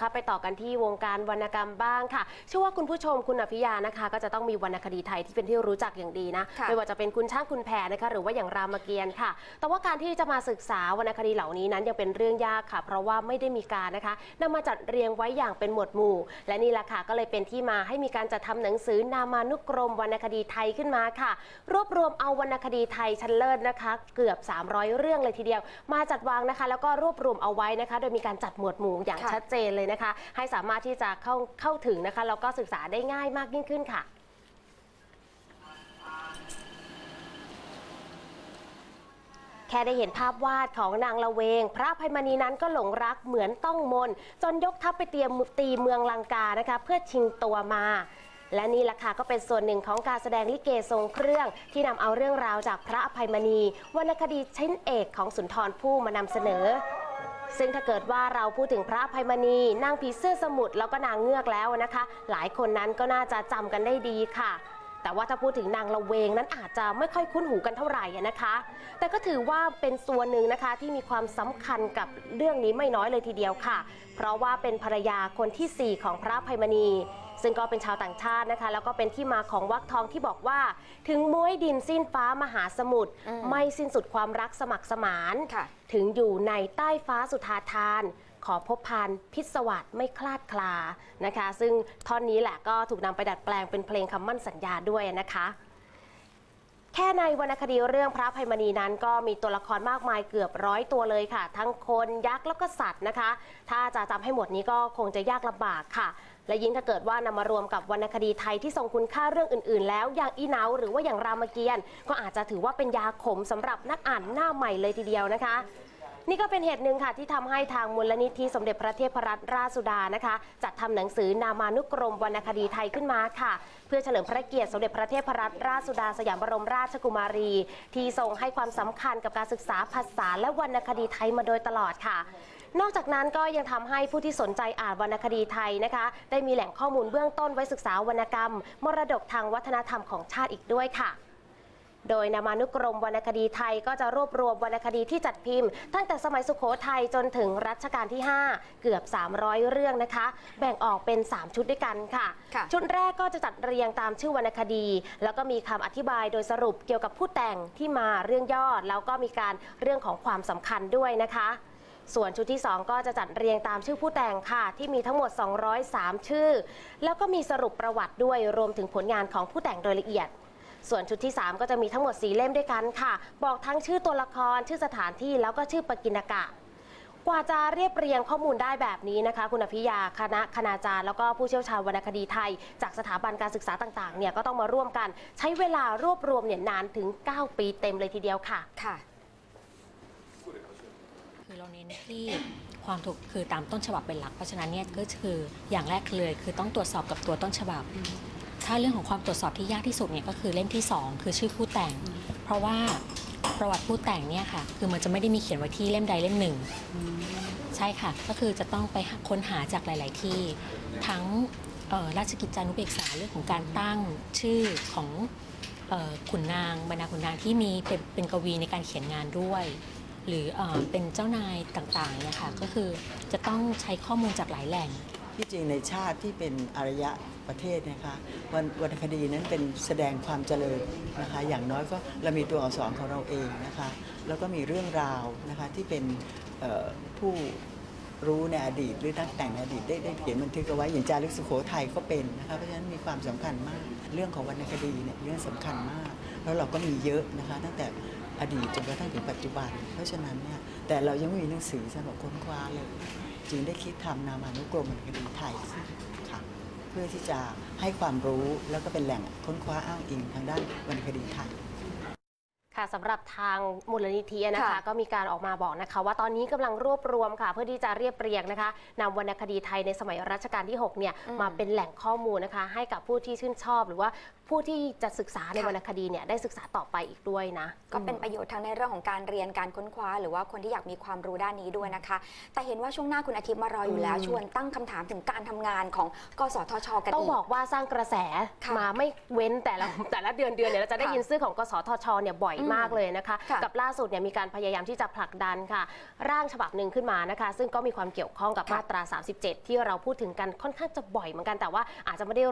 ค่ะไปต่อกันที่วงการวรรณกรรมบ้างค่ะเชื่อว่าคุณผู้ชมคุณอภิยานะคะ ก็จะต้องมีวรรณคดีไทยที่เป็นที่รู้จักอย่างดีนะค่ะไม่ว่าจะเป็นคุณช่างคุณแพรนะคะหรือว่าอย่างรามเกียรติ์ค่ะ แต่ว่าการที่จะมาศึกษาวรรณคดีเหล่านี้นั้นยังเป็นเรื่องยากค่ะ เพราะว่าไม่ได้มีการนะคะนำมาจัดเรียงไว้อย่างเป็นหมวดหมู่ และนี่แหละค่ะก็เลยเป็นที่มาให้มีการจัดทำหนังสือนามานุกรมวรรณคดีไทยขึ้นมาค่ะ รวบรวมเอาวรรณคดีไทยชั้นเลิศนะคะ เกือบ 300 เรื่องเลยทีเดียว มาจัดวางนะคะ แล้วก็รวบรวมเอาไว้นะคะ โดยมีการจัดหมวดหมู่อย่างค่ะชัดเจนเลยนะคะ ให้สามารถที่จะเข้าเข้าถึงนะคะแล้วก็ศึกษาได้ง่ายมากยิ่งขึ้นค่ะแค่ได้เห็นภาพวาดของนางละเวง พระภัยมณีนั้นก็หลงรักเหมือนต้องมน จนยกทัพไปเตรียมตีเมืองลังกานะคะ เพื่อชิงตัวมา และนี่แหละค่ะก็เป็นส่วนหนึ่งของการแสดงลิเกทรงเครื่อง ที่นำเอาเรื่องราวจากพระอภัยมณีวรรณคดีชิ้นเอกของสุนทรภู่มานำเสนอ ซึ่งถ้าเกิดว่าเราพูดถึงพระภัยมณีนางผีเสื้อสมุทรแล้วก็นางเงือกแล้วนะคะ หลายคนนั้นก็น่าจะจำกันได้ดีค่ะ แต่ว่าถ้าพูดถึงนางละเวงนั้นอาจจะไม่ค่อยคุ้นหูกันเท่าไหร่อะนะคะ แต่ก็ถือว่าเป็นส่วนหนึ่งนะคะที่มีความสำคัญกับเรื่องนี้ไม่น้อยเลยทีเดียวค่ะ เพราะว่าเป็นภรรยาคนที่ 4 ของพระอภัยมณีซึ่งก็เป็นชาวต่างชาตินะคะ แล้วก็เป็นที่มาของวักทองที่บอกว่า ถึงม้วยดินสิ้นฟ้ามหาสมุทรอืมไม่สิ้นสุดความรักสมัครสมานค่ะถึงอยู่ในใต้ฟ้าสุธาทาน ขอพบพานพิศวัตไม่คลาดคลานะคะ ซึ่งท่อนนี้แหละก็ถูกนำไปดัดแปลงเป็นเพลงคำมั่นสัญญาด้วยนะคะแค่ในวรรณคดีเรื่องพระภัยมณีนั้น ก็มีตัวละครมากมายเกือบร้อยตัวเลยค่ะ ทั้งคนยักษ์แล้วก็สัตว์นะคะ ถ้าจะจำให้หมดนี้ก็คงจะยากลำบากค่ะ และยิ่งถ้าเกิดว่านำมารวมกับวรรณคดีไทยที่ทรงคุณค่าเรื่องอื่น ๆ แล้วอย่างอีเนาหรือว่าอย่างรามเกียรติ์ก็อาจจะถือว่าเป็นยาขมสำหรับนักอ่านหน้าใหม่เลยทีเดียวนะคะ นี่ก็เป็นเหตุหนึ่งค่ะที่ทำให้ทางมูลนิธิสมเด็จพระเทพรัตนราชสุดานะคะ จัดทำหนังสือนามานุกรมวรรณคดีไทยขึ้นมาค่ะ เพื่อเฉลิมพระเกียรติสมเด็จพระเทพรัตนราชสุดาสยามบรมราชกุมารี ที่ทรงให้ความสำคัญกับการศึกษาภาษาและวรรณคดีไทยมาโดยตลอดค่ะนอกจากนั้นก็ยังทำให้ผู้ที่สนใจอ่านวรรณคดีไทยนะคะ ได้มีแหล่งข้อมูลเบื้องต้นไว้ศึกษาวรรณกรรม มรดกทางวัฒนธรรมของชาติอีกด้วยค่ะ โดยนามานุกรมวรรณคดีไทยก็จะรวบรวมวรรณคดีที่จัดพิมพ์ตั้งแต่สมัยสุขโขทัยจนถึงรัชกาลที่ 5 เกือบ 300 เรื่องนะคะ แบ่งออกเป็น 3 ชุดด้วยกันค่ะค่ะชุดแรกก็จะจัดเรียงตามชื่อวรรณคดี แล้วก็มีคำอธิบายโดยสรุปเกี่ยวกับผู้แต่งที่มาเรื่องย่อแล้วก็มีการเรื่องของความสำคัญด้วยนะคะส่วนชุดที่ 2 ก็จะจัดเรียงตามชื่อผู้แต่งค่ะ ที่มีทั้งหมด 203 ชื่อ แล้วก็มีสรุปประวัติด้วยรวมถึงผลงานของผู้แต่งโดยละเอียด ส่วนชุดที่ 3 ก็จะมีทั้งหมด 4 เล่มด้วยกันค่ะ บอกทั้งชื่อตัวละคร ชื่อสถานที่แล้วก็ชื่อปกิณกะกว่าจะเรียบเรียงข้อมูลได้แบบนี้นะคะ คุณอภิยาคณะคณาจารย์ แล้วก็ผู้เชี่ยวชาญวรรณคดีไทย จากสถาบันการศึกษาต่างๆเนี่ยก็ต้องมาร่วมกัน ใช้เวลารวบรวมเนี่ยนานถึง 9 ปีเต็มเลยทีเดียวค่ะค่ะ คือเราเน้นที่ความถูกคือตามต้นฉบับเป็นหลักเพราะฉะนั้นเนี่ยก็คืออย่างแรกเลยคือต้องตรวจสอบกับตัวต้นฉบับ ถ้าเรื่องของความตรวจสอบที่ยากที่สุดเนี่ยก็คือเล่มที่ 2 คือชื่อผู้แต่ง เพราะว่าประวัติผู้แต่งเนี่ยค่ะ คือมันจะไม่ได้มีเขียนไว้ที่เล่มใดเล่มหนึ่ง ใช่ค่ะ ก็คือจะต้องไปหาค้นหาจากหลาย ๆ ที่ ทั้งเอ่อราชกิจจานุเบกษาเรื่องของการตั้งชื่อของเอ่อขุนนางบรรดาขุนนางที่มีเป็นเป็นกวีในการเขียนงานด้วย หรือเออเป็นเจ้านายต่าง ๆ เนี่ยค่ะ ก็คือจะต้องใช้ข้อมูลจากหลายแหล่ง ที่จริงในชาติที่เป็นอารยะประเทศนะคะวันวรรณคดีนั้นเป็นแสดงความเจริญนะคะอย่างน้อยก็เรามีตัวอักษรของเราเองนะคะแล้วก็มีเรื่องราวนะคะที่เป็นผู้รู้ในอดีต หรือนักแต่งในอดีตได้ได้เขียนบันทึกเอาไว้อย่างจารึกสุโขทัยก็เป็นนะคะเพราะฉะนั้นมีความสำคัญมาก เรื่องของวรรณคดีเนี่ยเรื่องสำคัญมาก แล้วเราก็มีเยอะนะคะตั้งแต่อดีตจนกระทั่งถึงปัจจุบัน เพราะฉะนั้นเนี่ยแต่เรายังไม่มีหนังสือสำหรับค้นคว้าเลย จึงได้คิดทำนามานุกรมวรรณคดีไทยค่ะเพื่อที่จะให้ความรู้แล้วก็เป็นแหล่งค้นคว้าอ้างอิงทางด้านวรรณคดีไทยค่ะสำหรับทางมูลนิธินะคะค่ะก็มีการออกมาบอกนะคะ ว่าตอนนี้กำลังรวบรวมค่ะ เพื่อที่จะเรียบเรียงนะคะนำวรรณคดีไทยในสมัยรัชกาลที่ 6 เนี่ยอืมมาเป็นแหล่งข้อมูลนะคะ ให้กับผู้ที่ชื่นชอบ หรือว่า ผู้ที่จะศึกษาในค่ะวรรณคดีเนี่ยได้ศึกษาต่อไปอีกด้วยนะ ก็เป็นประโยชน์ทั้งในเรื่องของการเรียนการค้นคว้า หรือว่าคนที่อยากมีความรู้ด้านนี้ด้วยนะคะ แต่เห็นว่าช่วงหน้าคุณอาทิตย์มารออยู่แล้วอืมชวนตั้งคำถามถึงการทำงานของกสทช กันต้องอีกบอกว่าสร้างกระแสค่ะมาไม่เว้นแต่ละแต่ละเดือนเดือนเนี่ยเราจะได้ค่ะยินชื่อของกสทชเนี่ยบ่อยอืมมากเลยนะคะค่ะกับล่าสุดเนี่ยมีการพยายามที่จะผลักดันค่ะ ร่างฉบับหนึ่งขึ้นมานะคะ ซึ่งก็มีความเกี่ยวข้องกับค่ะมาตรา 37 ที่เราพูดถึงกันค่อนข้างจะบ่อยเหมือนกันแต่ว่าอาจจะไม่ได้